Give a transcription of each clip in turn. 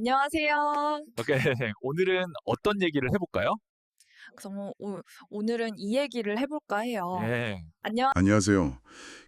안녕하세요. 오케이. 오늘은 어떤 얘기를 해볼까요? 그래서 오, 오늘은 이 얘기를 해볼까 해요. 네. 안녕. 안녕하세요.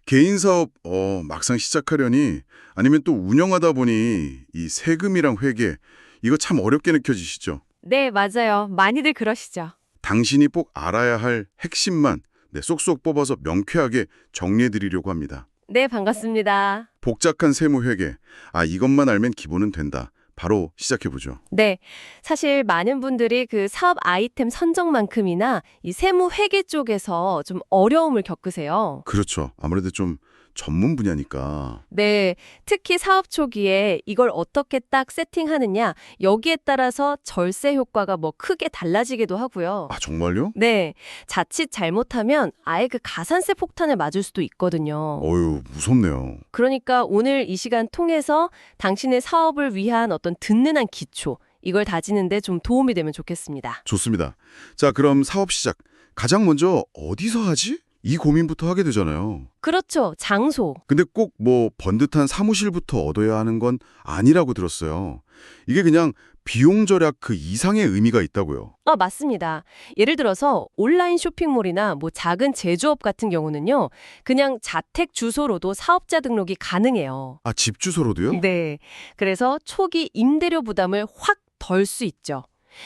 개인 사업 어, 막상 시작하려니 아니면 또 운영하다 보니 이 세금이랑 회계 이거 참 어렵게 느껴지시죠? 네, 맞아요. 많이들 그러시죠. 당신이 꼭 알아야 할 핵심만 네, 쏙쏙 뽑아서 명쾌하게 정리해 드리려고 합니다. 네, 반갑습니다. 복잡한 세무 회계. 아, 이것만 알면 기본은 된다. 바로 시작해 보죠. 네, 사실 많은 분들이 그 사업 아이템 선정만큼이나 이 세무 회계 쪽에서 좀 어려움을 겪으세요. 그렇죠. 아무래도 좀 전문 분야니까. 네, 특히 사업 초기에 이걸 어떻게 딱 세팅하느냐, 여기에 따라서 절세 효과가 뭐 크게 달라지기도 하고요. 아, 정말요? 네, 자칫 잘못하면 아예 그 가산세 폭탄을 맞을 수도 있거든요. 어유, 무섭네요. 그러니까 오늘 이 시간 통해서 당신의 사업을 위한 어떤 든든한 기초, 이걸 다지는데 좀 도움이 되면 좋겠습니다. 좋습니다. 자, 그럼 사업 시작. 가장 먼저 어디서 하지? 이 고민부터 하게 되잖아요. 그렇죠. 장소. 근데 꼭 뭐 번듯한 사무실부터 얻어야 하는 건 아니라고 들었어요. 이게 그냥 비용 절약 그 이상의 의미가 있다고요. 아, 맞습니다. 예를 들어서 온라인 쇼핑몰이나 뭐 작은 제조업 같은 경우는요. 그냥 자택 주소로도 사업자 등록이 가능해요. 아, 집 주소로도요? 네. 그래서 초기 임대료 부담을 확 덜 수 있죠.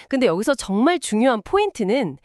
근데 여기서 정말 중요한 포인트는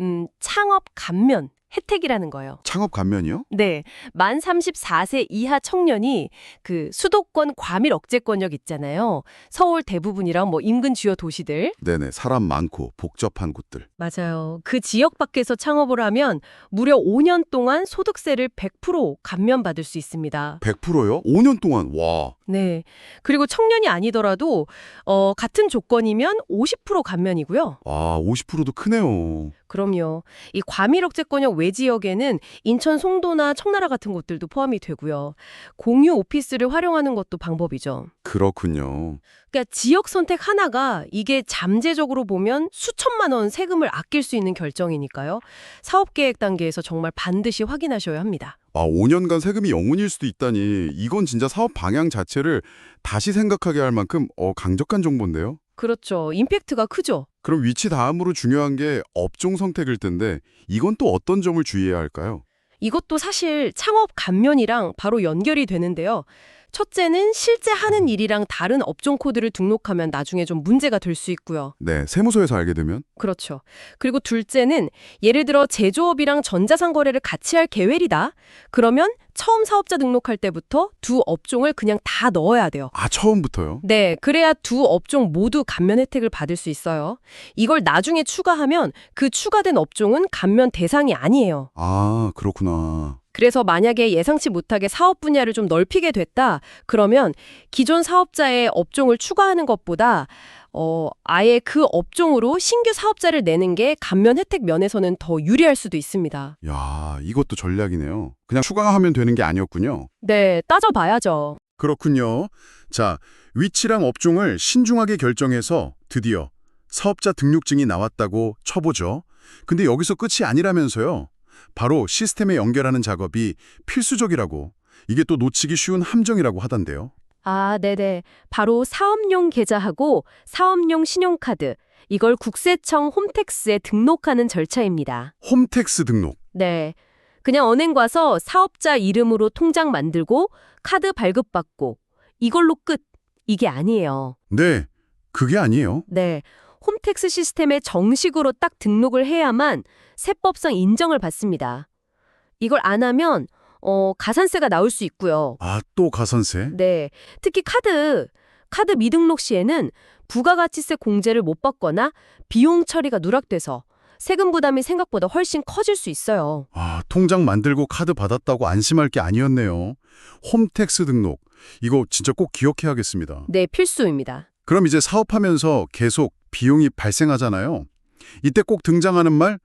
음, 창업 감면 혜택이라는 거예요. 창업 감면이요? 네. 만 34세 이하 청년이 그 수도권 과밀 억제 권역 있잖아요. 서울 대부분이랑 뭐 인근 주요 도시들. 네네, 사람 많고 복잡한 곳들. 맞아요. 그 지역 밖에서 창업을 하면 무려 5년 동안 소득세를 100% 감면받을 수 있습니다. 100%요? 5년 동안, 와. 네. 그리고 청년이 아니더라도 어, 같은 조건이면 50% 감면이고요. 아, 50%도 크네요. 그럼요. 이 과밀억제권역 외지역에는 인천 송도나 청나라 같은 곳들도 포함이 되고요. 공유 오피스를 활용하는 것도 방법이죠. 그렇군요. 그러니까 지역 선택 하나가 이게 잠재적으로 보면 수천만 원 세금을 아낄 수 있는 결정이니까요. 사업 계획 단계에서 정말 반드시 확인하셔야 합니다. 아, 5년간 세금이 영원일 수도 있다니 이건 진짜 사업 방향 자체를 다시 생각하게 할 만큼 어, 강력한 정보인데요. 그렇죠. 임팩트가 크죠. 그럼 위치 다음으로 중요한 게 업종 선택일 텐데 이건 또 어떤 점을 주의해야 할까요? 이것도 사실 창업 감면이랑 바로 연결이 되는데요. 첫째는 실제 하는 일이랑 다른 업종 코드를 등록하면 나중에 좀 문제가 될 수 있고요. 네, 세무서에서 알게 되면 그렇죠. 그리고 둘째는 예를 들어 제조업이랑 전자상 거래를 같이 할 계획이다. 그러면 처음 사업자 등록할 때부터 두 업종을 그냥 다 넣어야 돼요. 아, 처음부터요? 네, 그래야 두 업종 모두 감면 혜택을 받을 수 있어요. 이걸 나중에 추가하면 그 추가된 업종은 감면 대상이 아니에요. 아, 그렇구나. 그래서 만약에 예상치 못하게 사업 분야를 좀 넓히게 됐다. 그러면 기존 사업자의 업종을 추가하는 것보다 어, 아예 그 업종으로 신규 사업자를 내는 게 감면 혜택 면에서는 더 유리할 수도 있습니다. 야, 이것도 전략이네요. 그냥 추가하면 되는 게 아니었군요. 네, 따져봐야죠. 그렇군요. 자, 위치랑 업종을 신중하게 결정해서 드디어 사업자 등록증이 나왔다고 쳐보죠. 근데 여기서 끝이 아니라면서요. 바로 시스템에 연결하는 작업이 필수적이라고. 이게 또 놓치기 쉬운 함정이라고 하던데요. 아, 네네. 바로 사업용 계좌하고 사업용 신용카드. 이걸 국세청 홈택스에 등록하는 절차입니다. 홈택스 등록. 네. 그냥 은행 가서 사업자 이름으로 통장 만들고 카드 발급받고 이걸로 끝. 이게 아니에요. 네, 그게 아니에요. 네. 홈택스 시스템에 정식으로 딱 등록을 해야만 세법상 인정을 받습니다. 이걸 안 하면 어, 가산세가 나올 수 있고요. 아, 또 가산세? 네. 특히 카드, 카드 미등록 시에는 부가가치세 공제를 못 받거나 비용 처리가 누락돼서 세금 부담이 생각보다 훨씬 커질 수 있어요. 아, 통장 만들고 카드 받았다고 안심할 게 아니었네요. 홈택스 등록. 이거 진짜 꼭 기억해야겠습니다. 네, 필수입니다. 그럼 이제 사업하면서 계속 비용이 발생하잖아요. 이때 꼭 등장하는 말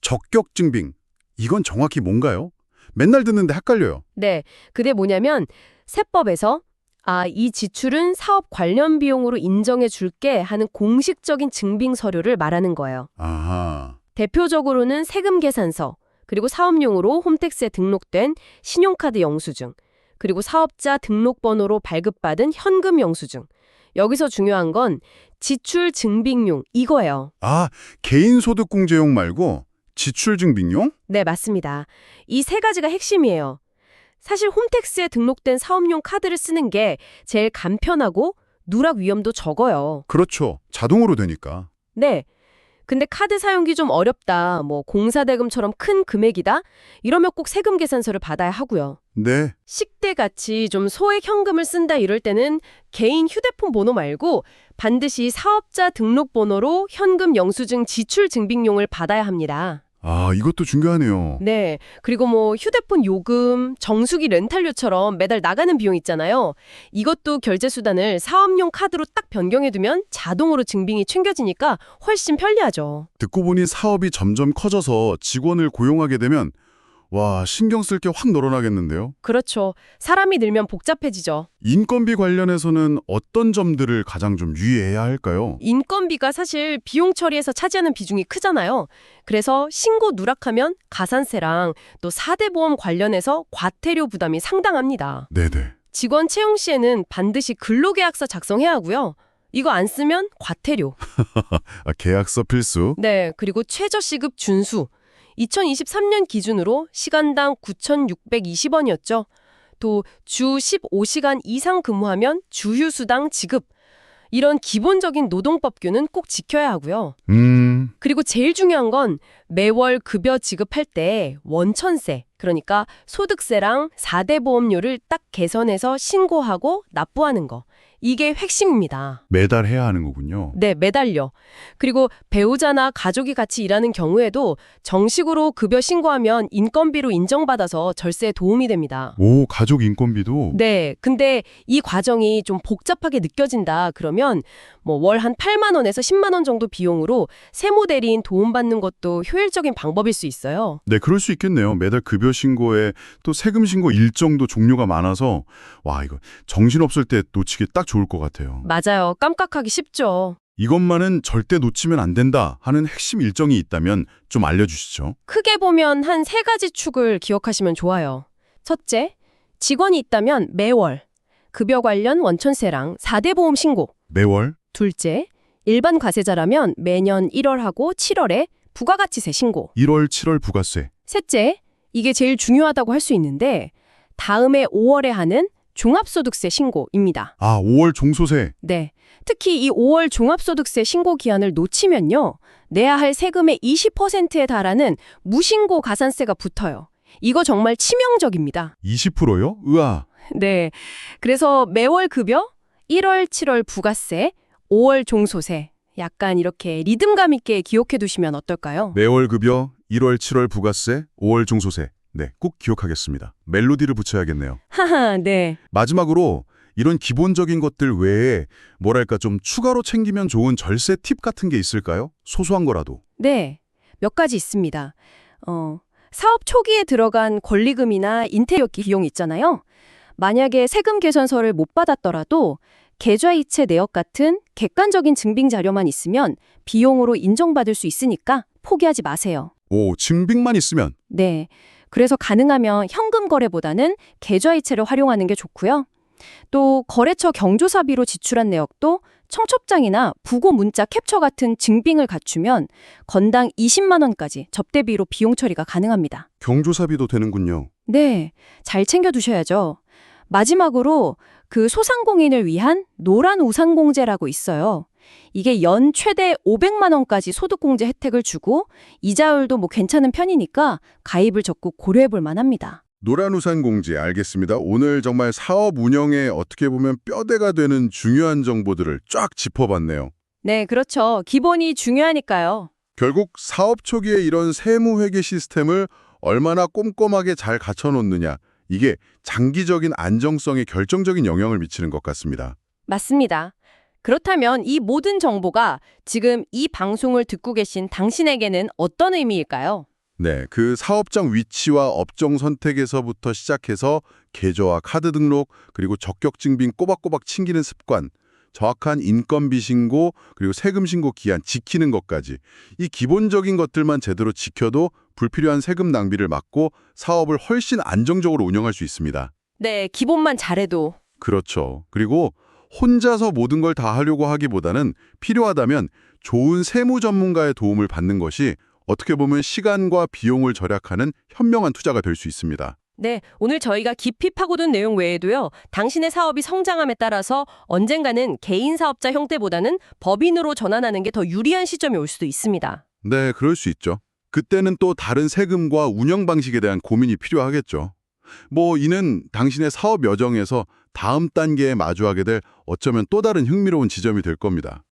적격 증빙. 이건 정확히 뭔가요? 맨날 듣는데 헷갈려요. 네, 그게 뭐냐면 세법에서 아, 이 지출은 사업 관련 비용으로 인정해 줄게 하는 공식적인 증빙 서류를 말하는 거예요. 아하. 대표적으로는 세금 계산서, 그리고 사업용으로 홈택스에 등록된 신용카드 영수증, 그리고 사업자 등록번호로 발급받은 현금 영수증. 여기서 중요한 건 지출 증빙용 이거예요. 아, 개인소득공제용 말고 지출증빙용? 네, 맞습니다. 이 세 가지가 핵심이에요. 사실 홈택스에 등록된 사업용 카드를 쓰는 게 제일 간편하고 누락 위험도 적어요. 그렇죠. 자동으로 되니까. 네. 근데 카드 사용이 좀 어렵다, 뭐 공사대금처럼 큰 금액이다? 이러면 꼭 세금 계산서를 받아야 하고요. 네. 식대 같이 좀 소액 현금을 쓴다 이럴 때는 개인 휴대폰 번호 말고 반드시 사업자 등록번호로 현금 영수증 지출 증빙용을 받아야 합니다. 아, 이것도 중요하네요. 네. 그리고 뭐 휴대폰 요금, 정수기 렌탈료처럼 매달 나가는 비용 있잖아요. 이것도 결제 수단을 사업용 카드로 딱 변경해두면 자동으로 증빙이 챙겨지니까 훨씬 편리하죠. 듣고 보니 사업이 점점 커져서 직원을 고용하게 되면 와, 신경 쓸 게 확 늘어나겠는데요. 그렇죠. 사람이 늘면 복잡해지죠. 인건비 관련해서는 어떤 점들을 가장 좀 유의해야 할까요? 인건비가 사실 비용 처리에서 차지하는 비중이 크잖아요. 그래서 신고 누락하면 가산세랑 또 4대 보험 관련해서 과태료 부담이 상당합니다. 네네. 직원 채용 시에는 반드시 근로계약서 작성해야 하고요. 이거 안 쓰면 과태료. 아, 계약서 필수. 네, 그리고 최저시급 준수. 2023년 기준으로 시간당 9,620원이었죠. 또 주 15시간 이상 근무하면 주휴수당 지급. 이런 기본적인 노동법규는 꼭 지켜야 하고요. 음, 그리고 제일 중요한 건 매월 급여 지급할 때 원천세, 그러니까 소득세랑 4대 보험료를 딱 개선해서 신고하고 납부하는 거. 이게 핵심입니다. 매달 해야 하는 거군요. 네, 매달려. 그리고 배우자나 가족이 같이 일하는 경우에도 정식으로 급여 신고하면 인건비로 인정받아서 절세에 도움이 됩니다. 오, 가족 인건비도? 네, 근데 이 과정이 좀 복잡하게 느껴진다 그러면 뭐 월 한 8만 원에서 10만 원 정도 비용으로 세무 대리인 도움받는 것도 효율적인 방법일 수 있어요. 네, 그럴 수 있겠네요. 매달 급여 신고에 또 세금 신고 일정도 종류가 많아서 와, 이거 정신없을 때 놓치기 딱 좋을 것 같아요. 맞아요. 깜빡하기 쉽죠. 이것만은 절대 놓치면 안 된다 하는 핵심 일정이 있다면 좀 알려주시죠. 크게 보면 한 세 가지 축을 기억하시면 좋아요. 첫째, 직원이 있다면 매월 급여 관련 원천세랑 4대 보험 신고. 매월? 둘째, 일반 과세자라면 매년 1월하고 7월에 부가가치세 신고. 1월, 7월 부가세. 셋째, 이게 제일 중요하다고 할 수 있는데 다음해 5월에 하는 종합소득세 신고입니다. 아, 5월 종소세. 네. 특히 이 5월 종합소득세 신고 기한을 놓치면요. 내야 할 세금의 20%에 달하는 무신고 가산세가 붙어요. 이거 정말 치명적입니다. 20%요? 으아. 네. 그래서 매월 급여, 1월, 7월 부가세, 5월 종소세. 약간 이렇게 리듬감 있게 기억해 두시면 어떨까요? 매월 급여, 1월, 7월 부가세, 5월 종소세. 네, 꼭 기억하겠습니다. 멜로디를 붙여야겠네요. 하하, 네. 마지막으로 이런 기본적인 것들 외에 뭐랄까 좀 추가로 챙기면 좋은 절세 팁 같은 게 있을까요? 소소한 거라도. 네. 몇 가지 있습니다. 어, 사업 초기에 들어간 권리금이나 인테리어 비용 있잖아요. 만약에 세금 개선서를 못 받았더라도 계좌이체 내역 같은 객관적인 증빙 자료만 있으면 비용으로 인정받을 수 있으니까 포기하지 마세요. 오, 증빙만 있으면 네. 그래서 가능하면 현금 거래보다는 계좌이체를 활용하는 게 좋고요. 또 거래처 경조사비로 지출한 내역도 청첩장이나 부고 문자 캡처 같은 증빙을 갖추면 건당 20만 원까지 접대비로 비용 처리가 가능합니다. 경조사비도 되는군요. 네, 잘 챙겨 두셔야죠. 마지막으로 그 소상공인을 위한 노란 우산공제라고 있어요. 이게 연 최대 500만 원까지 소득공제 혜택을 주고 이자율도 뭐 괜찮은 편이니까 가입을 적극 고려해 볼 만합니다. 노란우산 공제 알겠습니다. 오늘 정말 사업 운영에 어떻게 보면 뼈대가 되는 중요한 정보들을 쫙 짚어봤네요. 네, 그렇죠. 기본이 중요하니까요. 결국 사업 초기에 이런 세무 회계 시스템을 얼마나 꼼꼼하게 잘 갖춰놓느냐 이게 장기적인 안정성에 결정적인 영향을 미치는 것 같습니다. 맞습니다. 그렇다면 이 모든 정보가 지금 이 방송을 듣고 계신 당신에게는 어떤 의미일까요? 네, 그 사업장 위치와 업종 선택에서부터 시작해서 계좌와 카드 등록, 그리고 적격 증빙 꼬박꼬박 챙기는 습관, 정확한 인건비 신고, 그리고 세금 신고 기한 지키는 것까지 이 기본적인 것들만 제대로 지켜도 불필요한 세금 낭비를 막고 사업을 훨씬 안정적으로 운영할 수 있습니다. 네, 기본만 잘해도 그렇죠. 그리고 혼자서 모든 걸 다 하려고 하기보다는 필요하다면 좋은 세무 전문가의 도움을 받는 것이 어떻게 보면 시간과 비용을 절약하는 현명한 투자가 될 수 있습니다. 네, 오늘 저희가 깊이 파고든 내용 외에도요. 당신의 사업이 성장함에 따라서 언젠가는 개인 사업자 형태보다는 법인으로 전환하는 게 더 유리한 시점이 올 수도 있습니다. 네, 그럴 수 있죠. 그때는 또 다른 세금과 운영 방식에 대한 고민이 필요하겠죠. 뭐 이는 당신의 사업 여정에서 다음 단계에 마주하게 될 어쩌면 또 다른 흥미로운 지점이 될 겁니다.